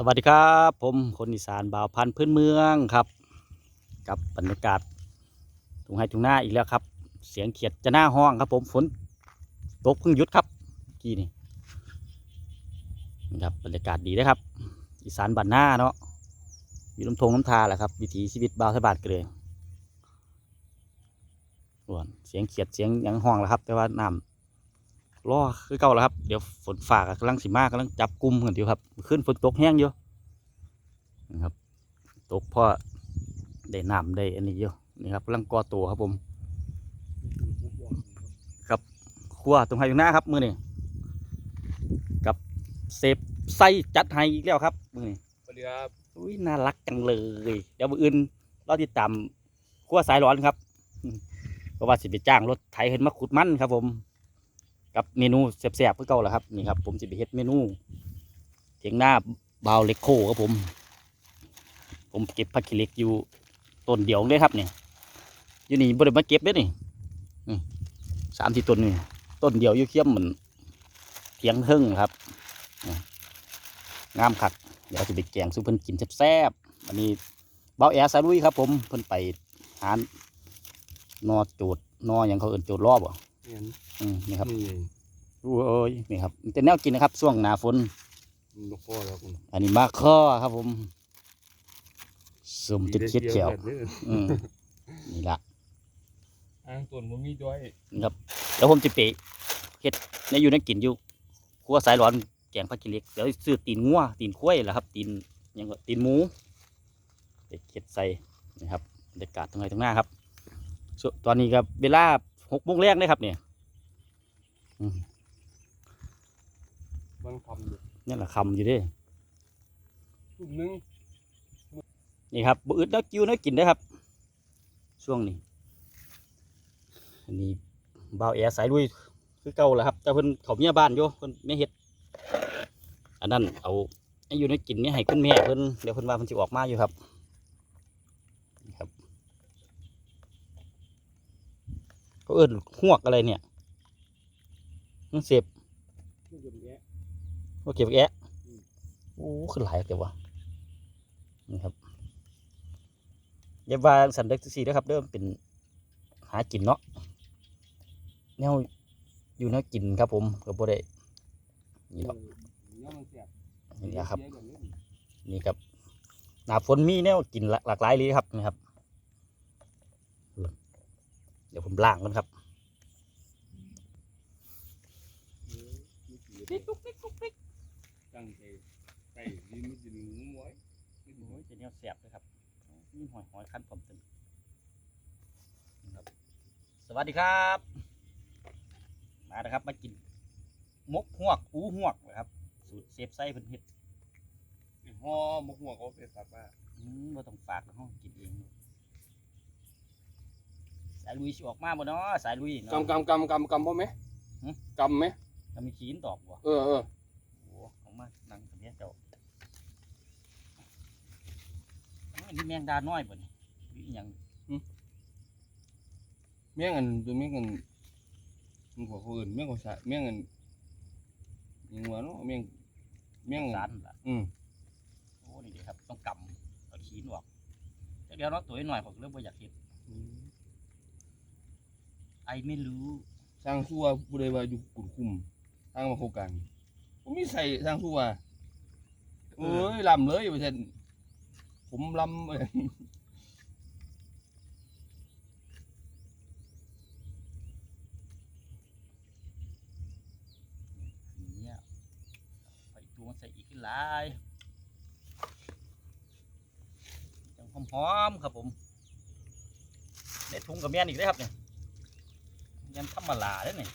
สวัสดีครับ ผมคนอีสานบ่าวพันธุ์พื้นเมืองครับ กับบรรยากาศทุ่งไร่ทุ่งนาอีกแล้วครับ เสียงเขียดจะหน้าห้องครับ ผมฝนตกเพิ่งหยุดครับกี้นี่นี่ครับบรรยากาศดีนะครับ อีสานบ้านหน้าเนาะอยู่ลำธงน้ำทาแหละครับ วิถีชีวิตบ่าวไทยบาทกันเลยส่วนเสียงเขียดเสียงยังห้องแหละครับ แต่ว่าน้ำ รอคือเก่าแล้วครับ เดี๋ยวฝนฝากกำลังสิมากกำลังจับกลุ่มกันอยู่ครับ ขึ้นฝนตกแห้งอยู่นะครับ ตกเพราะได้น้ำได้อันนี้อยู่นี่ครับกำลังก่อตัวครับผม ครับครัวตรงไฮอยู่หน้าครับมือนี่กับเซฟไส้จัดให้อีกแล้วครับมือนี่สวัสดีครับอุ้ยน่ารักจังเลย เดี๋ยวมืออื่นเราติดตามครัวสายร้อนครับอืมเพราะว่าสิไปจ้างรถไถเห็นมาขุดมันครับผม กับเมนูแซ่บๆเพื่อเก่าแหละครับนี่ครับผมจะไปเฮ็ดเมนูเถียงหน้าบาวเล็กโคครับผม ผมเก็บผักขี้เล็กอยู่ต้นเดียวเลยครับเนี่ยอยู่นี่บริมาเก็บเด้อนี่สามสี่ต้นนี่ต้นเดียวอยู่เคี้ยมเหมือนเถียงเทิงครับงามคักเดี๋ยวจะไปแกงซุปเพิ่นกินแซ่บๆอันนี้เบาแอร์สารุยครับ ผมเพิ่นไปหานอโจดนออย่างเขาเอื่นโจดรอบอะ อืมนี่ครับนี่โอ้ยนี่ครับเป็นแนวกินนะครับช่วงหนาฝนนกพ่อแล้วคุณอันนี้มาข้อครับผมสมติดเค็ดเขียวเด้ออืมนี่ละอ้างต้นมันมีด้วยนี่ครับแล้วผมจะไปเฮ็ดในอยู่ในกินอยู่ครัวสายร้อนแกงผักกิเหล็กเดี๋ยวซื้อตีนงัวตีนข้วยแหละครับ ตีนหยังก็ตีนหมูไปเค็ดใส่นะครับบรรยากาศตรงไหนตรงหน้าครับส่วนตอนนี้ครับเวลาหกโมงแรกเลยครับเนี่ยอื มมันคำอยู่นี่แหละคำอยู่เด้ทุ่มหนึงนี่ครับบอึดนักกิ้วนักกินได้อครับ ช่วงนี้ อันนี้บ่าวแอสายลุยคือเก่าแหละครับ แต่เพิ่นเขาเมียบ้านอยู่เพิ่นไม่เฮ็ด อันนั้นเอาให้อยู่ในกินนี่ให้คุณแม่เพิ่นเดี๋ยวเพิ่นว่าเพิ่นสิออกมาอยู่ครับนี่ครับเขาเอิ้นหวกอะไรเนี่ย มันเสพทุ่มแยะโอเคแอะโอ้ขึ้นหลายเดี๋ยววะนี่ครับอย่าว่าสันเด็กสีนะครับเริ่มเป็นหากินเนาะแนวอยู่แนวกินครับผมก็บ่ได้นี่ครับเนี่ยมันเสียบนี่ครับเสียก่อนนิดนี่ครับหนาฝนมีแนวกินหลากหลากหลายเลยครับนี่ครับ เดี๋ยวผมล้างกันครับ ติ๊กตุ๊กติ๊กตุ๊กติ๊กตั้งใจใส่ดินมันจะหนูไว้ไม่หนูโอ้ยเป็นแนวแสบเลยครับนี่หอยหอยคั้นผมตึงนะครับ สวัสดีครับ มานะครับมากินมกหวกอูหวกนะครับสูตรเซฟไส้เพิ่นเฮ็ดห่อมกหัวเขาไปฝากว่าอืมบ่ต้องฝากห้องกินเองสายลุยสิออกมาบ่เนาะสายลุยเนาะกำกำกำกำกำพ่ไหมกำไหม จะมีขีนตอบบ่เออเออโอ้ออกมานั่งตรงนี้เจ้าอันนี้แมงดาน้อยบ่นี่หรืออิหยังเมี่ยงอันตัวเมี่ยงอันมันหัวเขาอื่นเมี่ยงเขาสะเมี่ยงอันยังว่าเนาะเมี่ยงเมี่ยงสาอันรล่ะอืมโอ้นี่เดีครับต้องกำเอาขีนออกแต่เดี๋ยวเราตัวน้อยผมเริ่มบ่อยากเห็นไอไม่รู้สร้างซัวผู้ใดว่าอยู่กุ่นคุมทางมาโครงการผมมีใส่สร้างซัวเอ้ยลำเลยไปเช่นผมลำเอ้ยเนี่ยไปตัวใส่อีกหลายจังหอมๆครับผมในถุงกับแม่นอีกเลยครับเนี่ยยันธรรมดาเลยเนี่ย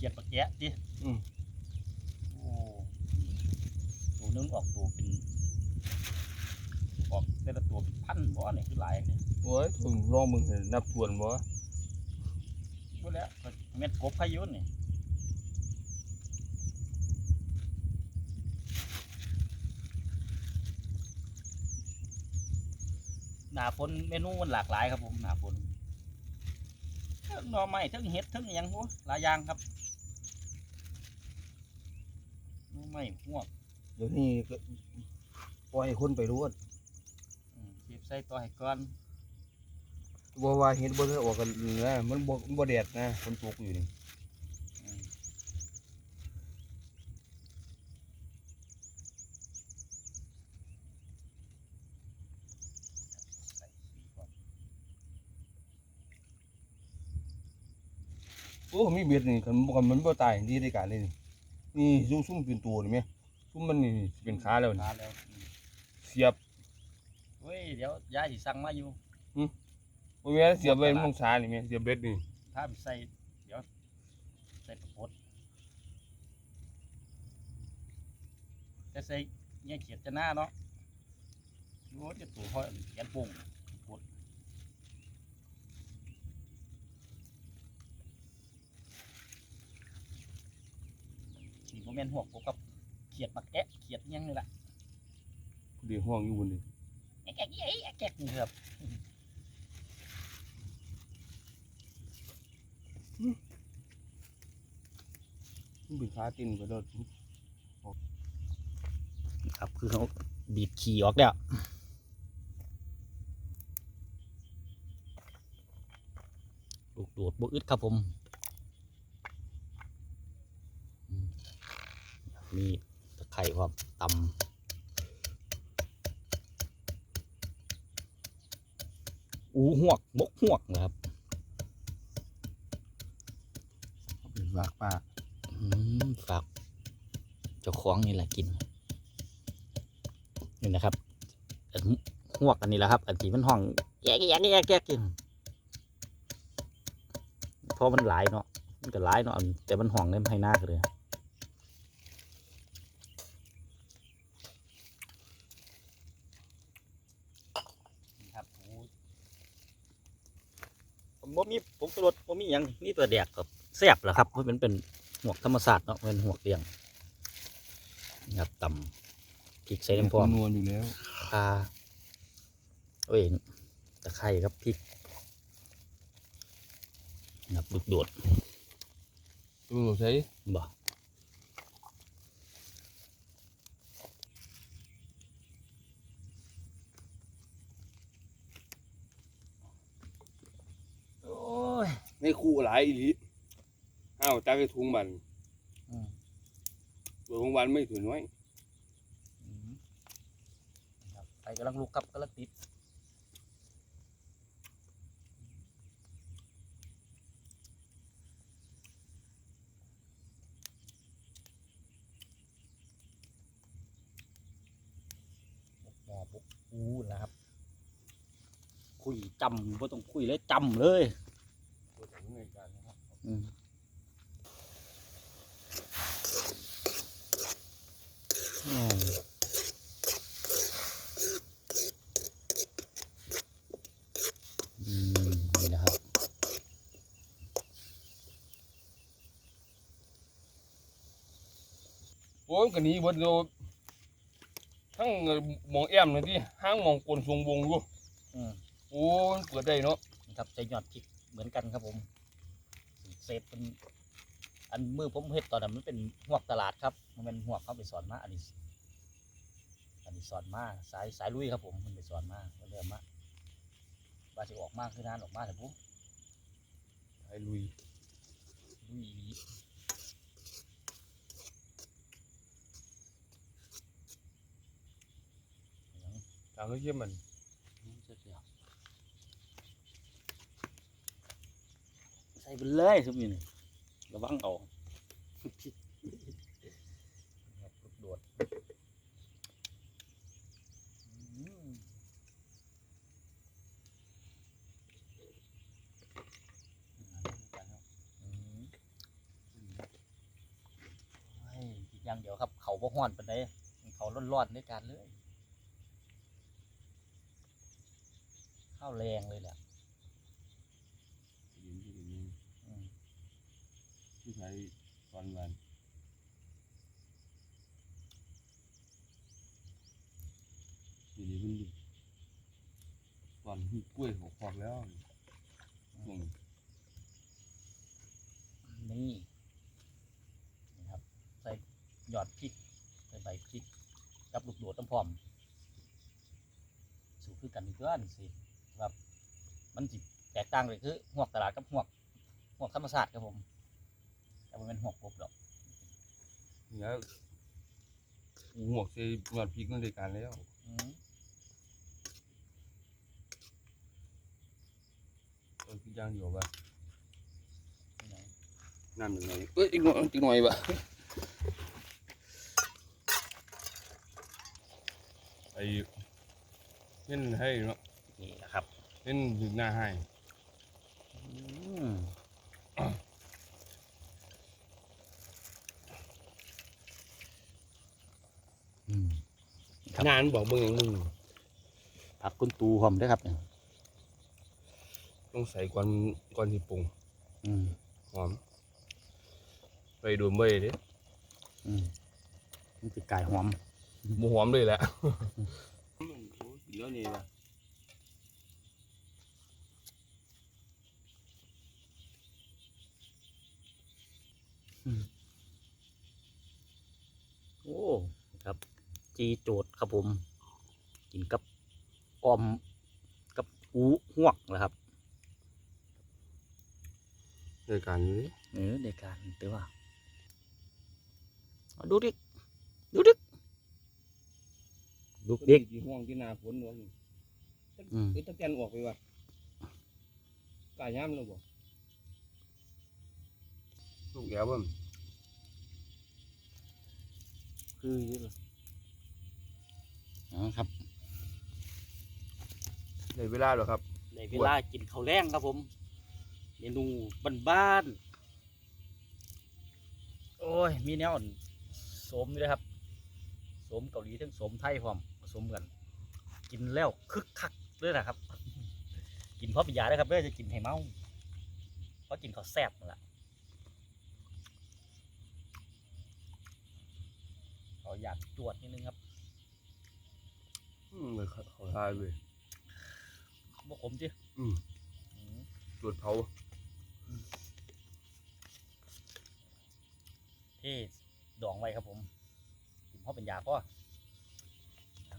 ขียดปลาแกะดิอืม โอ้ตัวนึงออกตัวเป็น ออกแต่ละตัวเป็นพันบ่เนี่ยคือหลายเนี่ยโอ้ยถึงลองมึงเห็นนับทวนบ่พูดแล้วก็เม็ดกบพายุนี่หนาฝนเมนูมันหลากหลายครับผมหนาฝนทั้งหน่อไม้ทั้งเห็ดทั้งอหยังหัวหลายอย่างครับ ไม่ห่วงเดี๋ยวนี้ก็ปล่อยให้คนไปรู้ว่าอืมเก็บใส่ตัวให้ก่อนบ่ว่าเห็นบ่ได้ออกกันนะมันบ่มันบ่แดดนะฝนตกอยู่นี่อืมใส่สีก่อนโอ้มีเบ็ดนี่คันบ่คันมันบ่ตายดีได้การเลยนี่ นี่ซุ่มซุ่มเป็นตัวนี่แม่ซุ่มมันนี่สิเป็นขาแล้วนี่มาแล้วอืมเสียบเฮ้ยเดี๋ยวยายสิสั่งมาอยู่บ่แม่นเสียบไว้มันลงขานี่แม่เสียบเบ็ดนี่ถ้าไปใส่เดี๋ยวใส่ประพดจะใส่เนี่ยเขียดจะหน้าเนาะดูว่าจะตัวเขาเขียนปุ่งประพดนี่ผ มเป็นหัวกบกับเขียดปักแกะเขียดอิหยังนี่แหละเดี๋ยวห้องอยู่บนนี่แอะแกะยี่ไอ้แอะแกะนี่ครับมันเป็นขาตินไปแล้วครับคือเขาบีบขี่ออกแล้วลูกโดดบอึดครับผมอืม มีตะไคร่ความตำอูหวกมกหวกนะครับเป็นฝากป้าอืมฝากเจ้าของนี่แหละกินนี่นะครับอันหวกอันนี้แหละครับ อันที่มันห้องแยกแยกแยกแยกกินเพราะมันหลายเนาะมันก็หลายเนาะอันแต่มันห้องเนี่ยให้หน้ากันเลยครับผม บ่มีผมกรดผมมีหยังนี่ตัวแดกกับแซ่บเหรอครับเพราะมันเป็นหวกธรรมศาสตร์เนาะเป็นหวกเรียงนี่ครับตำพริกใส่น้ำพร้อมนวลอยู่แล้วคาเอ้ยตะไคร้ครับพริกนับลูกโดดตัวใช้บ่ ยในคู่หลายอีหลีห้าวจักไอ้ทุงบันอืม ตัวของบันไม่ถือน้อยอืมครับไฟกำลังลุกครับกำลังติดบุกหมอบุกอูนะครับ คุยจำไม่ต้องคุยเลยจำเลย โอ้ยกันนี้เบิดโดทั้งหมองแอมเลยที่ห้างหมองกลทรงวงอยู่อืมโอ้ยเปิดได้เนาะนะครับใส่ยอดพริกเหมือนกันครับผม เศษเป็นอันมือผมเห็ดตอนนั้นมันเป็นหวกตลาดครับ มันเป็นหวกเขาไปสอนมาอันนี้ อันนี้สอนมาสายสายลุยครับผมมันไปสอนมาก็เริ่มมาว่าจะออกมากคือนานออกมาแต่ผมไอ้ลุยลุยอีหลีหยังทางก็เยี่ยมมัน เสร็จแล้วใส่ไปเลยทุกอย่างนี่ระวังเอาครับลูกโดดอืมอืมเฮ้ยอีกอย่างเดียวครับ เขาบ่ฮ้อนปานใดเขาร้อนๆด้วยกันเลย ข้าวแรงเลยแหละ เห็นที่นี่ อืม ที่ ใช้ตอนวันทีนี้มันตอนที่กล้วยหกพอกแล้วช่วงนี้นี่นะครับ ใส่หยอดพริกใบพริก กับลูกโดดน้ำพร้อม สูตรคือกันเพื่อนสิครับ มันจิแตกต่างเลยคือหวกตลาดกับหวกหวกธรรมศาสตร์ครับผม แต่มันเป็นหวกกบดอกเนี่ยหมวกใส่หยอดพริกนั่นในการแล้วอืมเออคืออย่างเดียวว่านี่ไงน้ำยังไงเอ้ยอีกหน่อยอีกหน่อยว่ะไอ้เล่นให้เนาะนี่แหละครับ เล่นดึงหน้าให้ อืม ครับงานบอกเบิ่งอย่างมึงผักคุณตูหอมด้วยครับเนี่ยต้องใส่ก่อนก่อนที่ปรุงอืมหอมไปโดนใบเด้อืมมันติดกายหอมบ่หอมเลยแหละเดี๋ยวนี้นะโอ้ครับ จีโจดครับผม กินกับออมกับอูหวกนะครับรายการนี้เออในการแต่ว่าเอาดูดิดูดิดูเด็กที่ห้องที่นาฝนวะนี่อืมเอ้ยตะแกนออกไปว่ะกายย่ำแล้วบ่ลูกแก้วบ่คือเยอะเลย อ๋อครับในเวลาเหรอครับ ในเวลากินข้าวแรงครับผม เมนูบ้านๆโอ้ย มีแนวสมด้วยครับสมเกาหลีทั้งสมไทยพร้อมผสมกัน กินแล้วคึกคักเลยนะครับ กินเพราะปิยาได้ครับเพื่อจะกินให้เมาเพราะกินข้าวแซ่บนั่นแหละขออยากจวดนิดนึงครับ อืมเลยเขาทายเลยบ่ขมจิอืมอืมตรวจเผาเท่ดองไว้ครับผมกินเพราะเป็นยาพ่อ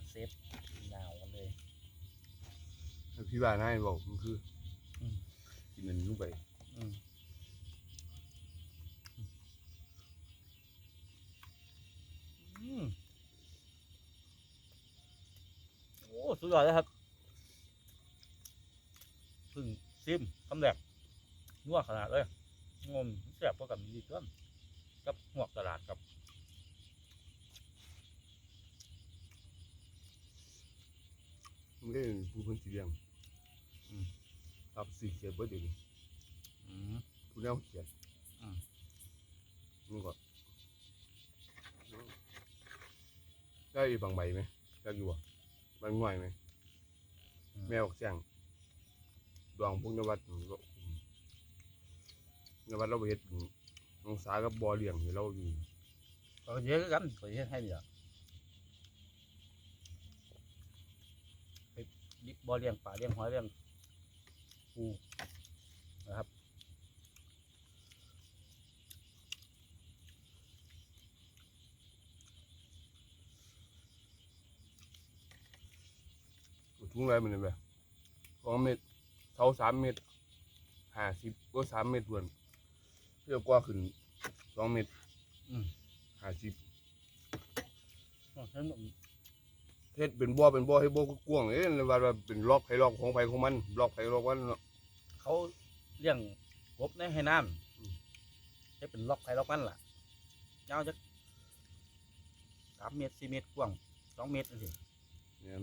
เซฟยาวกันเลยพี่บ้านให้บอกมันคืออมกินอันนี้ลงไป อืมอืมโอ้สุด ยอดเลยครับเพึ่งซิมคำแรกนัวขนาดเลยงมแซ่บกว่ากับมีดีเกินกับหวกตลาดครับมันได้ผู้คนสีเลี้ยงอืมรับสื่อเขียนเบิดเดี๋ยวนี้อืมผู้แนวเขียนอืมนี่ก็ได้บางใบไหมได้อยู่บ่บางหน่วยไหม แมวเสียงดวงพวกนวัดนวัดเราเห็ดองศากับบ่อเลี้ยงที่เราอยู่ก็เยอะกันก็เยอะให้เดียวไปบ่อเลี้ยงป่าเลี้ยงหอยเลี้ยงปูนะครับ ถุงอะไรมันเลยแบบสองเมตรเท่าสามเมตรห้าสิบก็สามเมตรทวนเพื่อกว่าขึ้นสองเมตรอืมห้าสิบอ๋อฉันเฮ็ดเป็นบ่อเป็นบ่อให้บ่กว้างเอ้ยว่าว่าเป็นล็อกให้ล็อกของไผของมันล็อกไผล็อกมันเนาะเขาเลี้ยงกบในให้น้อืมำให้เป็นล็อกใครล็อกมันล่ะยาวจะสามเมตรสี่เมตรกว้างสองเมตรสิเนี่ย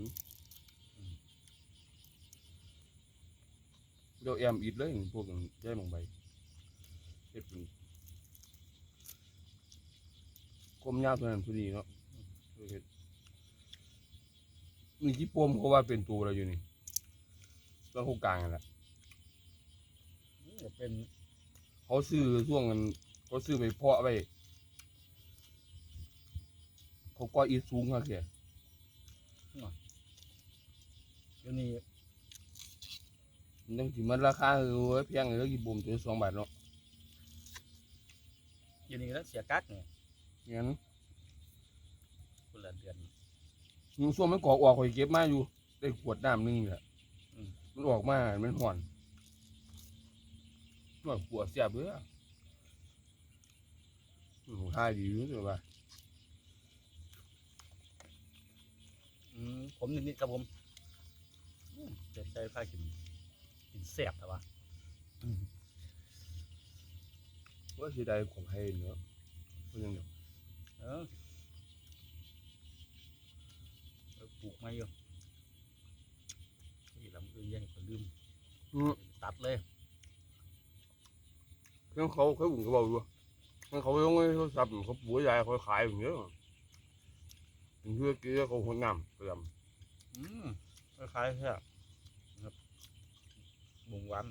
อืม เดี๋ยวแอมอีดเลยพวกนั้นได้บางใบเฮ็ดเป็นกลมยาวเท่านั้นพอดีเนาะเฮ็ดนี่ที่ปมเขาว่าเป็นตัวเราอยู่นี่ต้องเขากลางนั่นแหละอืมก็เป็นเขาซื้อช่วงนั้นเขาซื้อไปเพาะไว้เขาก็อีสูงมากเลยเดี๋ยวนี้มั นต้องถึงมันราคาเออเว้ยแพงเลยกี่บุ่มตัวสองบาทเนาะเดี๋ยวนี้แล้วเสียกักเนี่ยงั้นคนละเดือนหนูส่วนมันกอกออกข่อยเก็บมาอยู่ ได้ขวดน้ำหนึงเนี่ยอืมมันออกมามันห่อนหน่อยขวดเสียบเลยอะหนูท่าดีอยู่แต่ว่าอืมผมนิดๆครับผมอืมเจ็บใจผ้ากิน กินแซ่บแต่ว่าอืมว่าสิได้ของไทยเนาะเพราะยังเดี๋ยวเออเออปลูกมาอยู่นี่ลำอื่นยังก็ลืมอืมตัดเลยเรื่องเขาเขาอุ่นเขาบอกอยู่มันเขาต้องให้โทรศัพท์เขาปุ๋ยยายเขาขายอย่างเงี้ยถึงเพื่อกี้เขาคนน้ำเติมอืมคล้ายๆแค่นะครับ บุงหวาน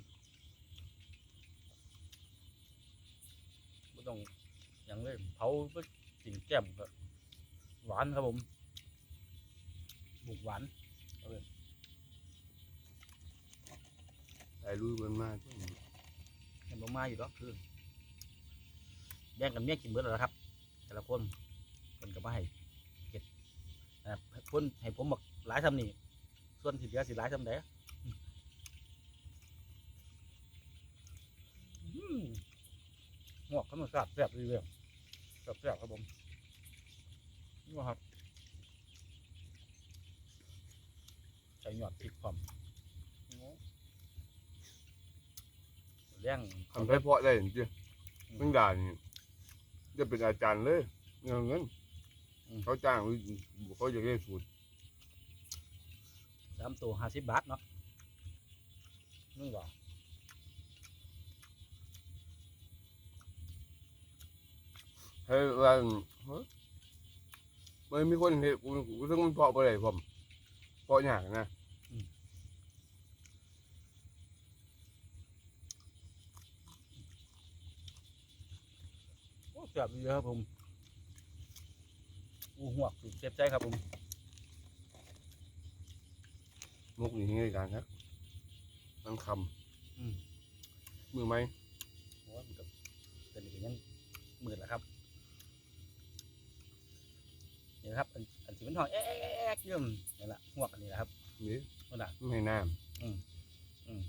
ไม่ต้องอย่างเลยเผาเพื่อกินแก้มก็หวานครับผมบุกหวานไอ้ลุยมันมากเห็นบ่มาอยู่แล้วคือแบ่งกันเมียกินเบิดแล้วครับ แต่ละคนคนก็มาให้เก็ดนะครับคนให้ผมบอกหลายทำนี่ส่วนที่เหลือสิหลายทำไหน อืมงอกธรรมชาติแซ่บดีเว้ยแซ่บแซ่บครับผมนี่ว่าครับใส่หยอดพริกพร้อมโอ้เลี้ยงทำได้เพราะได้จริงๆตั้งด่านนี่จะเป็นอาจารย์เลยเงินเงินเขาจ้างหรือเขาจะได้สูตรสามตัวห้าสิบบาทเนาะนึก ว่าให้ว่าเฮ้ยมันมีคนเห็นกูกูซึ่งมันเพาะไปเลยผมเพาะยากนะโอ้แซ่บดีครับผมอู้หัวกสุดเจ็บใจครับผม มุกนี่ง่ายการครับนั่นคอืมำมือไหมโอ้มันกับเป็นอีกยังหมื่นแล้วครับ นี่นะครับ อันอันที่มันทองแอ๊กแอ๊กแอ๊กเยี่ยมนี่แหละหัวกอันนี้แหละครับนี่นั่นแหละไม่ให้น้อืมอืม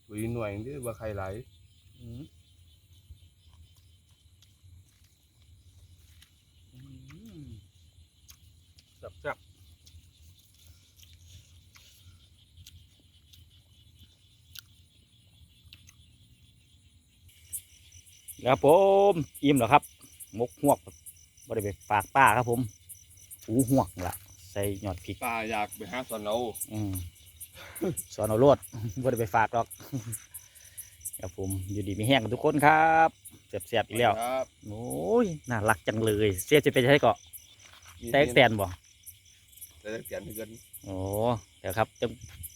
ำปุ๋ยหน่วยนี่ว่าใครไหลอืมอืมแซ่บแซ่บ ครับผมอิ่มแล้วครับ มกหวกบริเวณปากป้าครับผมหูหวกล่ะใส่หยอดพริกตาอยากไปหาสอนเราอืมสอนเอาโลดบ่ได้ไปฝากหรอกครับผมอยู่ดีมีแห้งกันทุกคนครับเสียบๆอีกแล้วครับโอ้ยน่ารักจังเลยเสียจะเป็นใช่ก่อแตกแตนบ่แต่แตนเกินโอ้เดี๋ยวครับจะ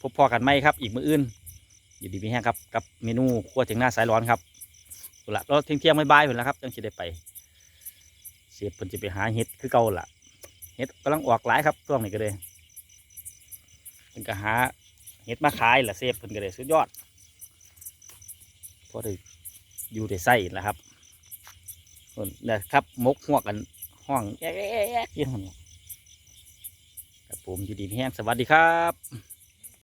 พบพอกันไหมครับ อีกมื้ออื่น อยู่ดีมีแห้งครับกับเมนูขั้วถึงหน้าสายร้อนครับ เอาละเราเที่ยงเที่ยงๆบ่ายเพิ่นแล้วครับจังสิได้ไป เสียบเพิ่นจะไปหาเห็ดคือเก่าล่ะเห็ดกำลังออกหลายครับช่วงนี้ก็เลยเพิ่นก็หาเห็ดมาขายละเสียบเพิ่นก็เลยสุดยอดพอได้อยู่ได้ใส่แล้วครับส่วนนะครับมกหัวกันห้องแอ๊กๆๆๆอยี่ห้อนี้ครับผมอยู่ดีมีแห้งสวัสดีครับ